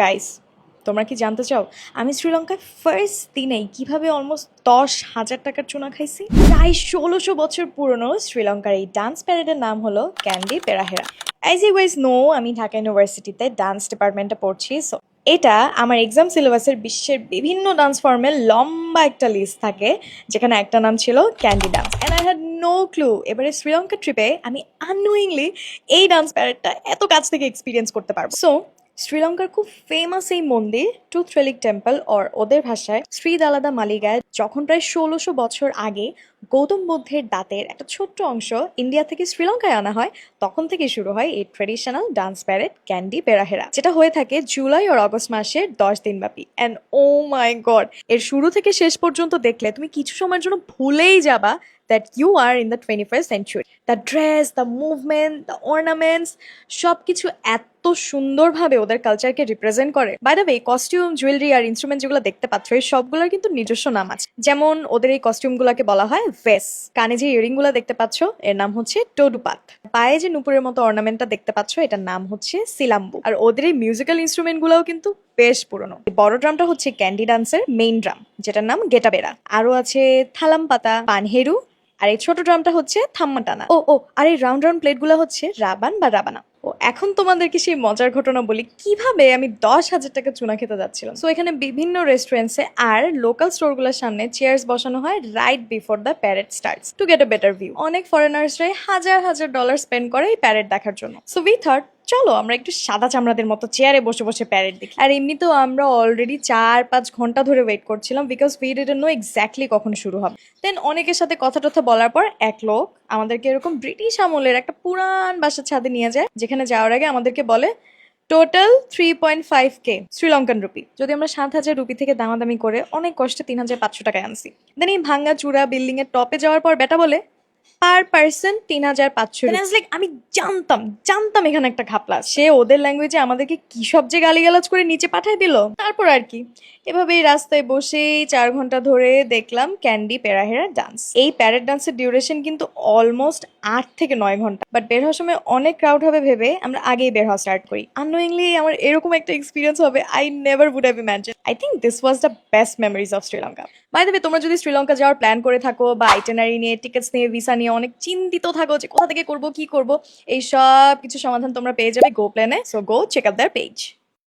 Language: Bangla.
গাইস তোমরা কি জানতে চাও? আমি শ্রীলঙ্কায় ফার্স্ট দিনেই কীভাবে অলমোস্ট দশ হাজার টাকার চুনা খাইছি? প্রায় ষোলোশো বছর পুরনো শ্রীলঙ্কার এই ডান্স প্যারেডের নাম হলো Kandy Perahera as you guys know আমি ঢাকা ইউনিভার্সিটিতে ডান্স ডিপার্টমেন্টে পড়ছি সো এটা আমার এক্সাম সিলেবাসের বিশ্বের বিভিন্ন ডান্স ফর্মের লম্বা একটা লিস্ট থাকে, যেখানে একটা নাম ছিল Kandy dance and I had no clue এবারে শ্রীলঙ্কা ট্রিপে আমি আননোয়িংলি এই ডান্স প্যারেডটা এত কাছ থেকে এক্সপিরিয়েন্স করতে পারব। সো শ্রীলঙ্কার খুব ফেমাস এই মন্দির টুথ রেলিক টেম্পল অর ওদের ভাষায় শ্রী দালাদা মালিগায় যখন প্রায় ষোলোশো বছর আগে গৌতম বুদ্ধের দাঁতের একটা ছোট্ট অংশ ইন্ডিয়া থেকে শ্রীলঙ্কায় আনা হয়, তখন থেকে শুরু হয় এই traditional dance parade Kandy Perahera যেটা হয়ে থাকে জুলাই আর অগস্ট মাসের দশ দিন ব্যাপী অ্যান্ড ও মাই গড এর শুরু থেকে শেষ পর্যন্ত দেখলে তুমি কিছু সময়ের জন্য ভুলেই যাবা that you are in the twenty first century the dress the movement the ornaments সব কিছু এত সুন্দরভাবে ওদের কালচারকে রিপ্রেজেন্ট করে। By the way costume jewellery R instrument যেগুলো দেখতে পাচ্ছ, এই সবগুলোর কিন্তু নিজস্ব নাম আছে। যেমন ওদের এই কস্টিউম কস্টিউমগুলোকে বলা হয় ভেস কানে যে ইয়ারিং ইয়ারিংগুলো দেখতে পাচ্ছ, এর নাম হচ্ছে টোডুপাত পায়ে যে নুপুরের মতো অর্নামেন্টটা দেখতে পাচ্ছ, এটার নাম হচ্ছে সিলাম্বু আর ওদের এই মিউজিক্যাল ইনস্ট্রুমেন্টগুলোও কিন্তু বেশ পুরনো। বড় ড্রামটা হচ্ছে ক্যান্ডি ডান্সের মেইন ড্রাম যেটার নাম গেটাবেরা। আরও আছে থালাম পাতা পানহেরু, আর এই ছোট ড্রামটা হচ্ছে থাম্মাটানা। ও ও, আর এই রাউন্ড রাউন্ড প্লেটগুলো হচ্ছে রাবান বা রাবানা। ও, এখন তোমাদেরকে সেই মজার ঘটনা বলি। কীভাবে আমি দশ হাজার টাকা চুনা খেতে যাচ্ছিলাম? সো এখানে বিভিন্ন রেস্টুরেন্টসে আর লোকাল স্টোরগুলোর সামনে চেয়ার্স বসানো হয় right before the parade starts to get a better view অনেক ফরেনার্সরাই হাজার হাজার ডলার স্পেন্ড করে এই প্যারেড দেখার জন্য। সো উই থার্ড চলো, আমরা একটু সাদা চামড়াদের মতো চেয়ারে বসে বসে প্যারেড দেখি। আর এমনিতেও আমরা অলরেডি চার পাঁচ ঘণ্টা ধরে ওয়েট করছিলাম বিকজ উই নো এক্স্যাক্টলি কখন শুরু হবে। দেন অনেকের সাথে কথা টথা বলার পর এক লোক আমাদেরকে এরকম ব্রিটিশ আমলের একটা পুরান বাসার ছাদে নিয়ে যায়, যেখানে যাওয়ার আগে আমাদেরকে বলে total three point five K Sri Lankan rupee যদি আমরা সাত হাজার রুপি থেকে দামাদামি করে অনেক কষ্টে তিন হাজার পাঁচশো টাকায় আনছি। দেন এই ভাঙ্গা চূড়া বিল্ডিং এর টপে যাওয়ার পর বেটা বলে পার পার্সন তিন হাজার পাঁচশো লাইক আমি জানতাম জানতাম এখানে একটা ঘাপলা সে ওদের ল্যাঙ্গুয়েজে আমাদেরকে কি সব যে গালিগালাজ করে নিচে পাঠায় দিল। তারপর আর কি। এভাবেই রাস্তায় বসেই চার ঘণ্টা ধরে দেখলাম ক্যান্ডি প্যারাহেরা ডান্স এই প্যারেড ডান্সের ডিউরেশন কিন্তু অলমোস্ট আট থেকে নয় ঘণ্টা। বাট বের হওয়ার সময় অনেক ক্রাউড হবে ভেবে আমরা আগেই বের হওয়া স্টার্ট করি। আননোয়িংলি আমার এরকম একটা এক্সপিরিয়েন্স হবে I never would have imagine I think this was the best memories of Sri Lanka bye দেবে তোমরা যদি শ্রীলঙ্কা যাওয়ার প্ল্যান করে থাকো বা আইটেনারি নিয়ে টিকিটস নিয়ে ভিসা নিয়ে অনেক চিন্তিত থাকো যে কোথা থেকে করব, কি করব, এই সব কিছু সমাধান তোমরা পেয়ে যাবে গো প্ল্যানে so go check up their page